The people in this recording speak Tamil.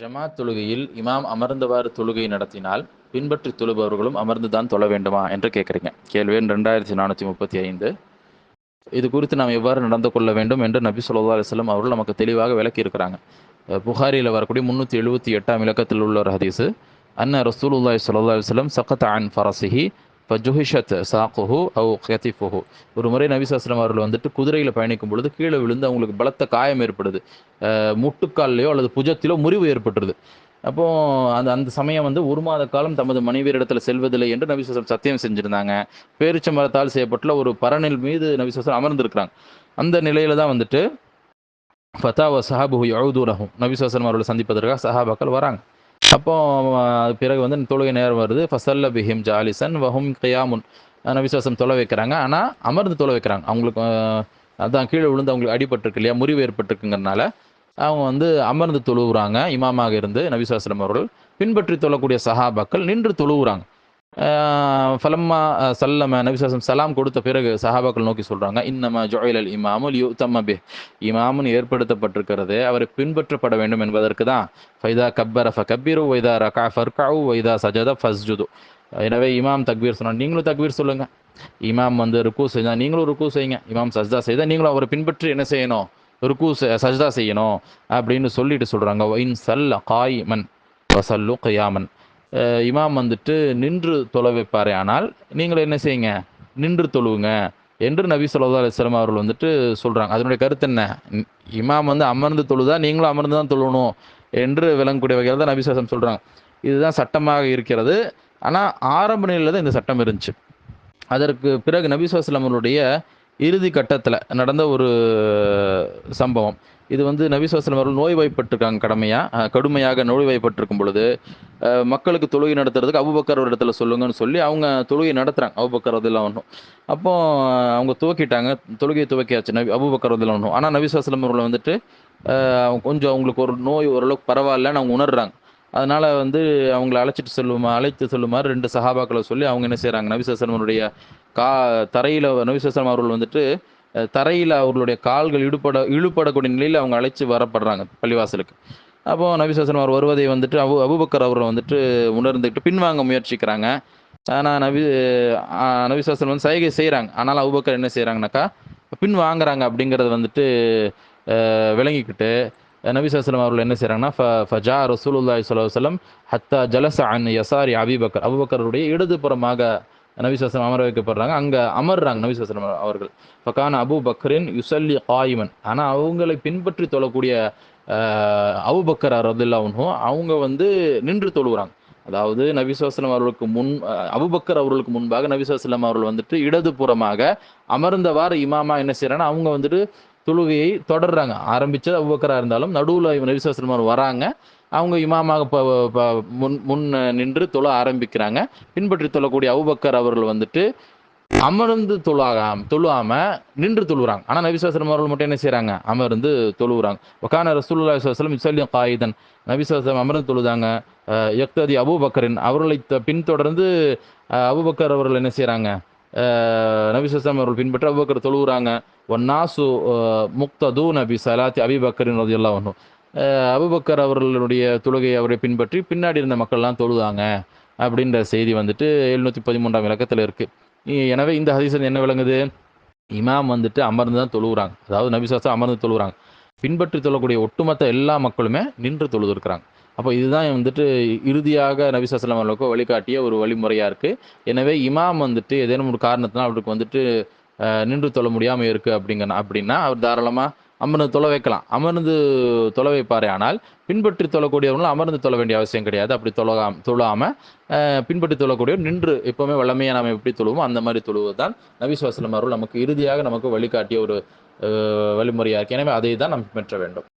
ஜமாத் தொழுகையில் இமாம் அமர்ந்தவாறு தொழுகை நடத்தினால் பின்பற்றி தொழுபவர்களும் அமர்ந்துதான் தொழ வேண்டுமா என்று கேட்குறீங்க. கேள்வி எண் ரெண்டாயிரத்தி நானூற்றி முப்பத்தி ஐந்து. இது குறித்து நாம் எவ்வாறு நடந்து கொள்ள வேண்டும் என்று நபி சொல்லா அலிஸ்லாம் அவர்கள் நமக்கு தெளிவாக விளக்கி இருக்கிறாங்க புகாரியில் வரக்கூடிய முந்நூற்றி எழுபத்தி எட்டாம் இலக்கத்தில் உள்ள ஒரு ஹதீஸு. அன்ன ரசூலுல்லாய் சொல்லா அலிஸ்லம் சக்கத் அன் ஃபரசிஹி ஃபஜுஹிஷத் சாக்குஹு அவு கத்திஃபுஹு ஒரு முறை நபிசாஸ்லம் அவர்கள் வந்துட்டு குதிரையில் பயணிக்கும் பொழுது கீழே விழுந்து அவங்களுக்கு பலத்த காயம் ஏற்படுது. முட்டுக்கால்லையோ அல்லது புஜத்திலோ முறிவு ஏற்பட்டுருது. அப்போ அந்த அந்த சமயம் வந்து ஒரு மாத காலம் தமது மனைவியரிடத்தில் செல்வதில்லை என்று நபிசாசம் சத்தியம் செஞ்சுருந்தாங்க. பேரிச்ச மரத்தால் செய்யப்பட்டுள்ள ஒரு பரணில் மீது நபிசாசம் அமர்ந்திருக்கிறாங்க. அந்த நிலையில தான் வந்துட்டு ஃபத்தாவ சஹாபு யவுதூரகும் நபிசாசனம் அவர்களை சந்திப்பதற்காக சஹாபாக்கள் வராங்க. அப்போ பிறகு வந்து தொழுகை நேரம் வருது. ஃபசல்ல பிஹிம் ஜாலிசன் வஹும் கயாமுன். விசுவாசம் தொலை வைக்கிறாங்க. ஆனால் அமர்ந்து தொலை வைக்கிறாங்க. அவங்களுக்கு அதான் கீழே விழுந்து அவங்களுக்கு அடிபட்டிருக்கு இல்லையா? முறிவு ஏற்பட்டிருக்குங்கிறனால அவங்க வந்து அமர்ந்து தொழுவுறாங்க. இமாமாக இருந்து நபிசாஸ்லம் அவர்கள் பின்பற்றி தொழக்கூடிய சஹாபாக்கள் நின்று தொழுவுறாங்க. ஃபலம்மா சல்லம நபிசாசம் சலாம் கொடுத்த பிறகு சஹாபாக்கள் நோக்கி சொல்கிறாங்க இன்னம ஜோயல் இமாமுல் யூ தம்மபி இமாமுன் ஏற்படுத்தப்பட்டிருக்கிறது அவரை பின்பற்றப்பட வேண்டும் என்பதற்கு தான். ஃபைதா கப்பர ஃப கபீரு வைதா ரகா ஃபர்காவு வைதா சஜத ஃபஸ்ஜுது. எனவே இமாம் தக்பீர் சொன்னால் நீங்களும் தக்பீர் சொல்லுங்கள் இமாம் வந்து ருக்கு செய்தால் நீங்களும் ருக்கு செய்யுங்க. இமாம் சஜ்தா செய்தால் நீங்களும் அவரை பின்பற்றி என்ன செய்யணும்? ருக்கு சஜ்தா செய்யணும். அப்படின்னு சொல்லிட்டு சொல்கிறாங்க ஒயின் சல்ல காய்மன் வசல்லு கயாமன். இமாம் வந்துட்டு நின்று தொலை வைப்பாரே. ஆனால் நீங்கள் என்ன செய்யுங்க? நின்று தொழுவுங்க என்று நபி சொல்லா அலிஸ்லாம் அவர்கள் வந்துட்டு சொல்கிறாங்க அதனுடைய கருத்து என்ன? இமாம் வந்து அமர்ந்து தொழுதா? நீங்களும் அமர்ந்து தான் தொழணும் என்று விளங்கக்கூடிய வகையில் தான் நபிசாசம் சொல்கிறாங்க இதுதான் சட்டமாக இருக்கிறது. ஆனால் ஆரம்ப நிலையில் தான் இந்த சட்டம் இருந்துச்சு. அதற்கு பிறகு நபிசுவாஸ்லாம் அவருடைய இறுதி கட்டத்தில் நடந்த ஒரு சம்பவம். இது வந்து நபிசுவாசலம் அவர்கள் நோய்வாய்ப்பட்டிருக்காங்க கடமையாக கடுமையாக நோய்வாய்ப்பட்டிருக்கும் பொழுது மக்களுக்கு தொழுகை நடத்துறதுக்கு அபுபக்கர் ஒரு இடத்துல சொல்லுங்கன்னு சொல்லி அவங்க தொழுகை நடத்துகிறாங்க அபுபக்கர் அதெல்லாம் ஒன்றும் அப்போ அவங்க துவக்கிட்டாங்க தொழுகையை துவக்கியாச்சு நபி அபுபக்கர் அதெல்லாம் ஒன்றும் ஆனால் நபிசுவாசலம் அவர்களை வந்துட்டு கொஞ்சம் அவங்களுக்கு ஒரு நோய் ஓரளவுக்கு பரவாயில்லன்னு அவங்க உணர்றாங்க. அதனால் வந்து அவங்கள அழைச்சிட்டு செல்லுமா அழைத்து செல்லுமாறு ரெண்டு சஹாபாக்களை சொல்லி அவங்க என்ன செய்கிறாங்க நபிசாசனமுடைய கா தரையில் நபிசாசனம் அவர்கள் வந்துட்டு தரையில் அவர்களுடைய கால்கள் இழுபட இழுபடக்கூடிய நிலையில் அவங்க அழைச்சி வரப்படுறாங்க பள்ளிவாசலுக்கு. அப்போது நபிசாசனம் அவர் வருவதை வந்துட்டு அபு அபுபக்கர் அவரை வந்துட்டு உணர்ந்துக்கிட்டு பின்வாங்க முயற்சிக்கிறாங்க. ஆனால் நபி நபிசாசனம் வந்து சைகை செய்கிறாங்க ஆனால் அபுபக்கர் என்ன செய்கிறாங்கனாக்கா பின் வாங்குறாங்க அப்படிங்கிறத வந்துட்டு விளங்கிக்கிட்டு நபிசாஸ்லம் அவர்கள் என்ன செய்கிறாங்கன்னா ஃப ஃபஜா ரசூலுல்லாய் சொல்லம் ஹத்தா ஜலச அன் யசாரி அபிபக்கர். அபுபக்கருடைய இடதுபுறமாக நபிசாசனம் அமர வைக்கப்படுறாங்க அங்கே அமர்றாங்க நபிசாசனம் அவர்கள். ஃபக்கான அபு பக்கரின் யுசல்லி காயிமன். ஆனால் அவங்களை பின்பற்றி தொழக்கூடிய அபுபக்கர் ரதுல்லாவும் அவங்க வந்து நின்று தொழுகிறாங்க அதாவது நபிசுவாஸ்லம் அவர்களுக்கு முன் அபுபக்கர் அவர்களுக்கு முன்பாக நபிசுவாஸ்லம் அவர்கள் வந்துட்டு இடதுபுறமாக அமர்ந்தவாறு இமாமா என்ன செய்யறாங்கன்னா அவங்க வந்துட்டு தொழுகையை தொடர்றாங்க. ஆரம்பிச்சது அபுபக்கராக இருந்தாலும் நடுவில் நபிசாஸ்லம் வராங்க. அவங்க இமாமாக முன் முன் நின்று தொழ ஆரம்பிக்கிறாங்க. பின்பற்றி தொழக்கூடிய அவுபக்கர் அவர்கள் வந்துட்டு அமர்ந்து தொழாகாம தொழுவாம நின்று தொழுகிறாங்க ஆனால் நபிசாஸ்லம் அவர்கள் மட்டும் என்ன செய்கிறாங்க அமர்ந்து தொழுகிறாங்க. ஒக்கான ரசூல்லா விசுவாசலம் இசல்யம் காயுதன். நபிசாஸ்லம் அமர்ந்து தொழுதாங்க. யக்ததி அபுபக்கரின் அவர்களை பின்தொடர்ந்து அபுபக்கர் அவர்கள் என்ன செய்கிறாங்க நபிசாஸ்லாம் அவர்கள் பின்பற்றி அபுபக்கர் தொழுகிறாங்க. ஒன்னாசு முக்தது நபி சலாத்தி அபிபக்கரின் ரதியெல்லாம் ஒன்றும் அபுபக்கர் அவர்களுடைய தொழுகையை அவரை பின்பற்றி பின்னாடி இருந்த மக்கள்லாம் தொழுதாங்க அப்படின்ற செய்தி வந்துட்டு எழுநூற்றி பதிமூன்றாம் இலக்கத்தில் இருக்குது எனவே இந்த ஹதீசன் என்ன விளங்குது? இமாம் வந்துட்டு அமர்ந்து தான் தொழுகிறாங்க அதாவது நபிசாஸ்லாம் அமர்ந்து தொழுகிறாங்க பின்பற்றி தொழக்கூடிய ஒட்டுமொத்த எல்லா மக்களுமே நின்று தொழுதுருக்குறாங்க. அப்போ இதுதான் வந்துட்டு இறுதியாக நபிசாஸ்லாம் அவர்களுக்கு வழிகாட்டிய ஒரு வழிமுறையாக இருக்குது எனவே இமாம் வந்துட்டு ஏதேனும் ஒரு காரணத்தினால் அவருக்கு வந்துட்டு நின்று தொழ முடியாமல் இருக்குது அப்படிங்க அப்படின்னா அவர் தாராளமாக அமர்ந்து தொலை வைக்கலாம். அமர்ந்து தொலை வைப்பாரே ஆனால் பின்பற்றி தொழக்கூடியவங்களும் அமர்ந்து தொழ வேண்டிய அவசியம் கிடையாது. அப்படி தொழகாம் தொழாமல் பின்பற்றி தொழக்கூடியவர் நின்று எப்போவுமே வல்லமையாக நாம் எப்படி தொழுவோம் அந்த மாதிரி தொழுவது தான் நபிசுவாசலம் அவர்கள் நமக்கு இறுதியாக நமக்கு வழிகாட்டிய ஒரு வழிமுறையாக இருக்குது எனவே அதை தான் நாம் பின்பற்ற வேண்டும்.